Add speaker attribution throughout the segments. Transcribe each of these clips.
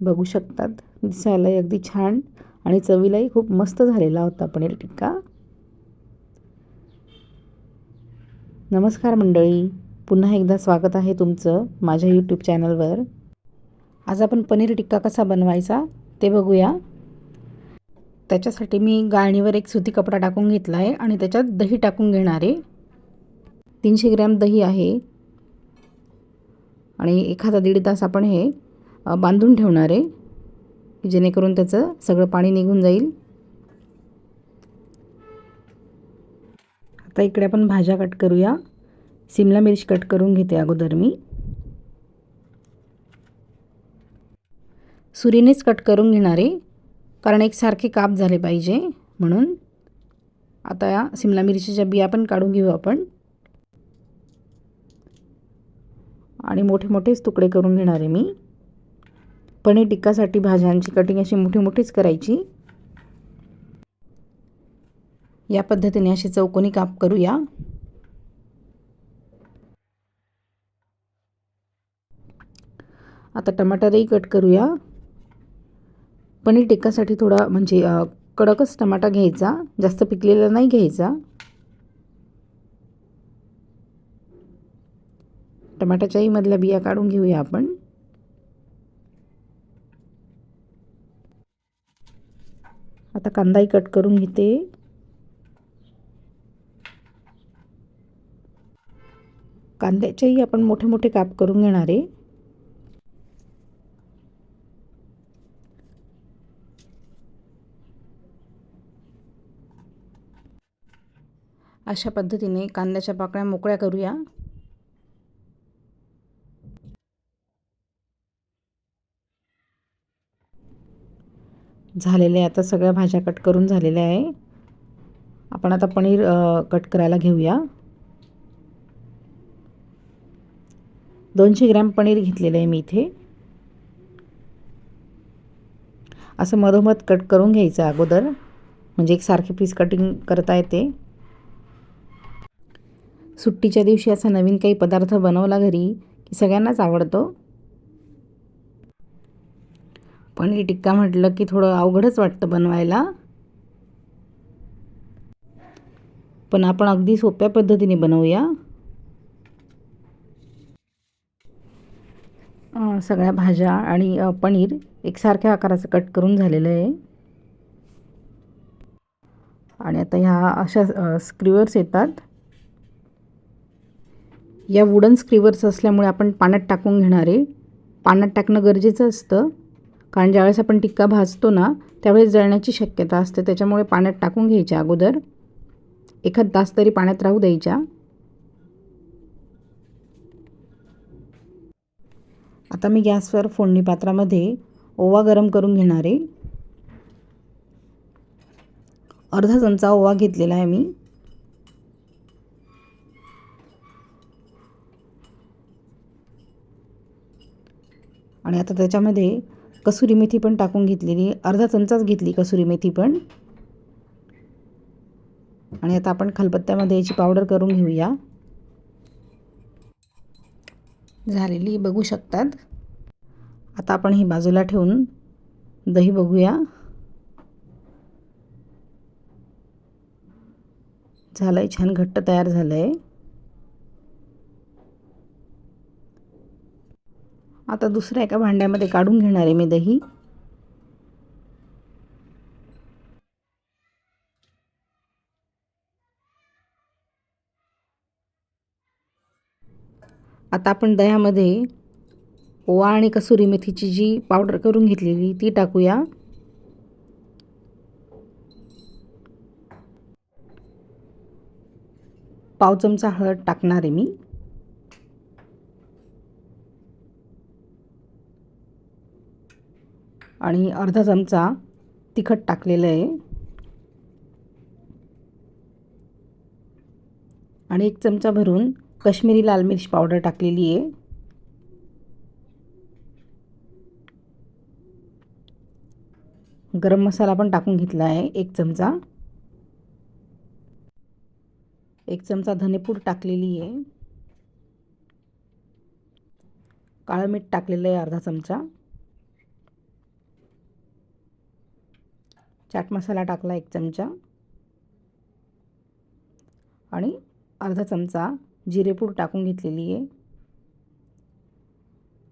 Speaker 1: बघू शकतात. दिसायलाही अगदी छान आणि चवीलाही खूप मस्त झालेला होता पनीर टिक्का. नमस्कार मंडळी. पुन्हा एकदा स्वागत आहे तुमचं माझ्या यूट्यूब चॅनलवर. आज आपण पनीर टिक्का कसा बनवायचा ते बघूया. त्याच्यासाठी मी गाळणीवर एक सुती कपडा टाकून घेतला आहे आणि त्याच्यात दही टाकून घेणार आहे. तीनशे ग्रॅम दही आहे. आणि एखादा दीड तास आपण हे बांधून ठेवणार आहे जेणेकरून त्याचं सगळं पाणी निघून जाईल. आता इकडे आपण भाज्या कट करूया. सिमला मिरची कट करून घेते अगोदर मी. सुरीनेच कट करून घेणारे कारण एकसारखे काप झाले पाहिजे म्हणून. आता या सिमला मिरचीच्या बिया पण काढून घेऊ आपण. आणि मोठे मोठेच तुकडे करून घेणार आहे मी. पनीर टिक्कासाठी भाज्यांची कटिंग अशी मोठी मोठीच करायची. या पद्धतीने असे चौकोनी काप करूया. आता टमाटरही कट करूया. पनीर टिक्कासाठी थोडा म्हणजे कडकच टमाटा घ्यायचा. जास्त पिकलेला नाही घ्यायचा. टमाट्याच्याही मधल्या बिया काढून घेऊया आपण. आता कांदाही कट करून घेते. कांद्याचेही आपण मोठे मोठे काप करून घेणार आहे. अशा पद्धतीने कांद्याच्या पाकळ्या मोकळ्या करूया. झालेले आता सगळ्या भाज्या कट करून झालेल्या आहे. आपण आता पनीर कट करायला घेऊया. दोनशे ग्रॅम पनीर घेतलेलं आहे मी इथे. असं मधोमध कट करून घ्यायचं अगोदर. म्हणजे एक सारखे पीस कटिंग करता येते. सुट्टीच्या दिवशी असा नवीन काही पदार्थ बनवला घरी की सगळ्यांनाच आवडतो. पनीर टिक्का म्हटलं की थोडं अवघडच वाटतं बनवायला. पण आपण अगदी सोप्या पद्धतीने बनवूया. सगळ्या भाज्या आणि पनीर एकसारख्या आकाराचं कट करून झालेलं आहे. आणि आता ह्या अशा स्क्रिवर्स येतात. या वुडन स्क्रिवर्स असल्यामुळे आपण पाण्यात टाकून घेणार आहे. पाण्यात टाकणं गरजेचं असतं. कारण ज्यावेळेस आपण टिक्का भाजतो ना त्यावेळेस जळण्याची शक्यता असते. त्याच्यामुळे पाण्यात टाकून घ्यायच्या अगोदर एखाद तास तरी पाण्यात राहू द्यायच्या. आता मी गॅसवर फोडणी पात्रामध्ये ओवा गरम करून घेणार आहे. अर्धा चमचा ओवा घेतलेला आहे मी. आणि आता त्याच्यामध्ये कसुरी मेथी पण टाकून घेतलेली. अर्धा चमचाच घेतली कसुरी मेथी पण. आणि आता आपण खलबत्त्यामध्ये याची पावडर करून घेऊया. झालेली बघू शकतात. आता आपण ही बाजूला ठेवून दही बघूया. झालं आहे छान घट्ट तयार झालं आहे आता दुसऱ्या एका भांड्यामध्ये काढून घेणार आहे मी दही. आता आपण दह्यामध्ये ओवा आणि कसुरी मेथीची जी पावडर करून घेतलेली ती टाकूया. पाव चमचा हळद टाकणार आहे मी. आणि अर्धा चमचा तिखट टाकलेलं आहे. आणि एक चमचा भरून कश्मीरी लाल मिर्च पावडर टाकलेली आहे. गरम मसाला पण टाकून घेतला आहे एक चमचा. एक चमचा धनेपूड टाकलेली आहे. काळं मीठ टाकलेलं आहे अर्धा चमचा. चाट मसाला टाकला एक चमचा. आणि अर्धा चमचा जिरेपूड टाकून घेतलेली आहे.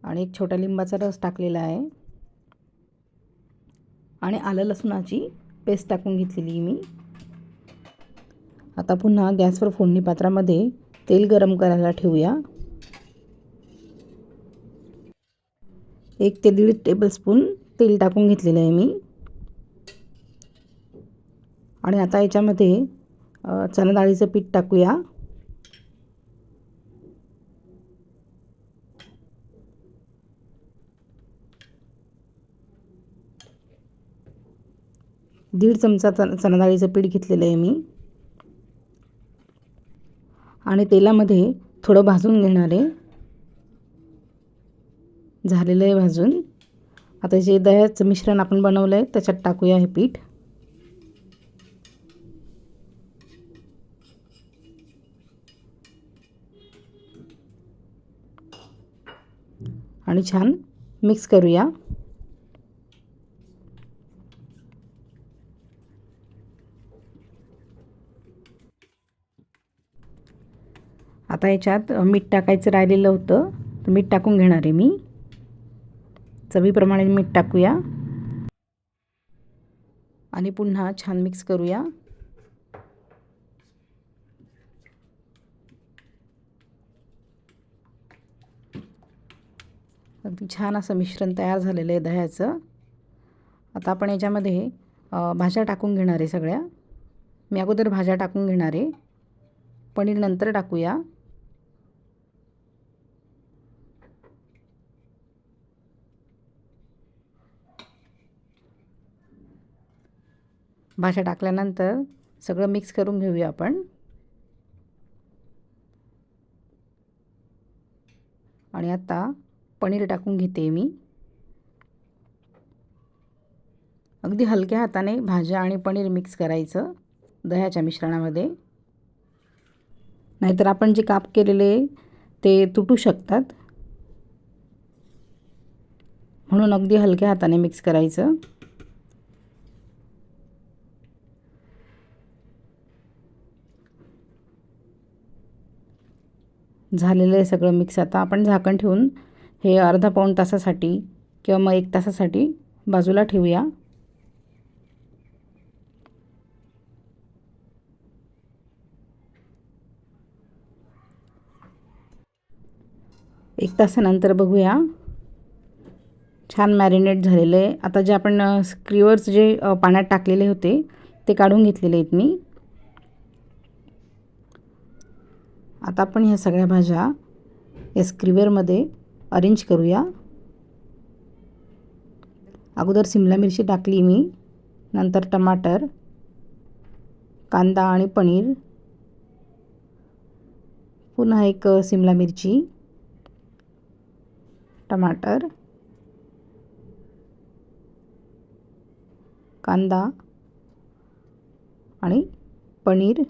Speaker 1: आणि एक छोटा लिंबाचा रस टाकलेला आहे. आणि आलं लसणाची पेस्ट टाकून घेतलेली मी. आता पुन्हा गॅसवर फोडणी पात्रामध्ये तेल गरम करायला ठेवूया. एक ते दीड टेबलस्पून तेल टाकून घेतलेलं आहे मी. आणि आता याच्यामध्ये चणा डाळीचं पीठ टाकूया. दीड चमचा चण चणा डाळीचं पीठ घेतलेलं आहे मी. आणि तेलामध्ये थोडं भाजून घेणार आहे. झालेलं आहे भाजून. आता जे दह्याचं मिश्रण आपण बनवलं आहे त्याच्यात टाकूया हे पीठ. आणि छान मिक्स करूया. आता याच्यात मीठ टाकायचं राहिलेलं होतं. तर मीठ टाकून घेणार आहे मी. चवीप्रमाणे मीठ टाकूया. आणि पुन्हा छान मिक्स करूया. अगदी छान असं मिश्रण तयार झालेलं आहे दह्याचं. आता आपण याच्यामध्ये भाज्या टाकून घेणार आहे सगळ्या. मी अगोदर भाज्या टाकून घेणार आहे. पनीर नंतर टाकूया. भाज्या टाकल्यानंतर सगळं मिक्स करून घेऊया आपण. आणि आता पनीर टाकून घेते मी. अगदी हलक्या हाताने भाज्या आणि पनीर मिक्स करायचं दह्याच्या मिश्रणामध्ये. नाहीतर आपण जे काप केलेले ते तुटू शकतात. म्हणून अगदी हलक्या हाताने मिक्स करायचं. झालेलं आहे सगळं मिक्स. आता आपण झाकण ठेवून हे अर्धा पाऊण तासासाठी किंवा मग एक तासासाठी बाजूला ठेवूया. एक तासानंतर बघूया. छान मॅरिनेट झालेलं आहे. आता जे आपण स्क्रीवर्स जे पाण्यात टाकलेले होते ते काढून घेतलेले आहेत मी. आता आपण ह्या सगळ्या भाज्या या स्क्रीवरमध्ये अरेंज करूया. अगोदर सिमला मिरची टाकली मी नंतर टमाटर कांदा आणि पनीर. पुन्हा एक सिमला मिरची टमाटर कांदा आणि पनीर.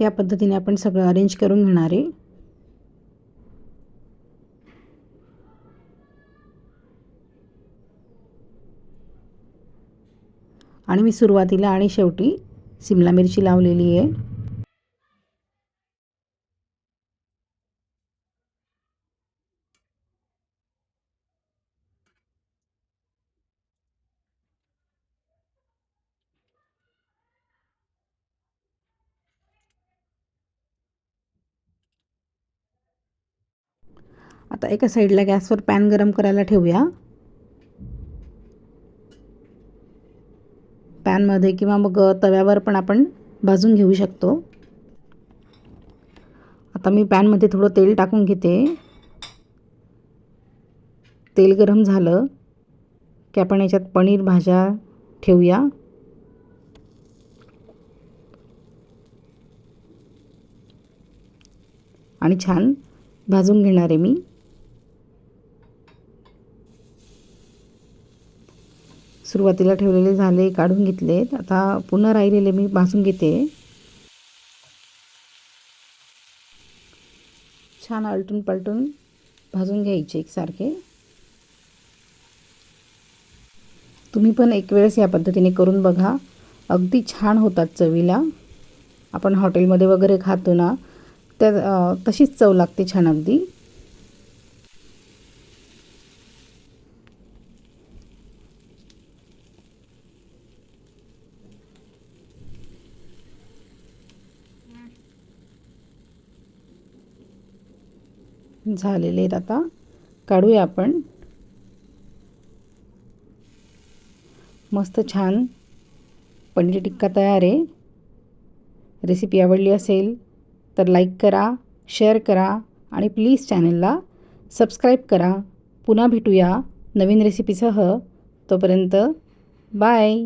Speaker 1: या पद्धतीने आपण सगळं अरेंज करून घेणार आहे. आणि मी सुरुवातीला आणि शेवटी सिमला मिरची लावलेली आहे. आता एका साईडला गॅसवर पॅन गरम करायला ठेवूया. पॅनमध्ये किंवा मग तव्यावर पण आपण भाजून घेऊ शकतो. आता मी पॅनमध्ये थोडं तेल टाकून घेते. तेल गरम झालं की आपण याच्यात पनीर भाज्या ठेवूया. आणि छान भाजून घेणार आहे मी. सुरुवातीला ठेवलेले झाले काढून घेतले आता पुन्हा राहिलेले मी भाजून घेते. छान आलटून पलटून भाजून घ्यायचे एकसारखे. तुम्ही पण एक वेळेस या पद्धतीने करून बघा. अगदी छान होतात चवीला. आपण हॉटेलमध्ये वगैरे खातो ना त्या तशीच चव लागते छान अगदी. झालेले आहेत आता. काढूया आपण. मस्त छान पनीर टिक्का तयार आहे. रेसिपी आवडली असेल तर लाईक करा शेअर करा आणि प्लीज चॅनलला सबस्क्राईब करा. पुन्हा भेटूया नवीन रेसिपीसह तोपर्यंत बाय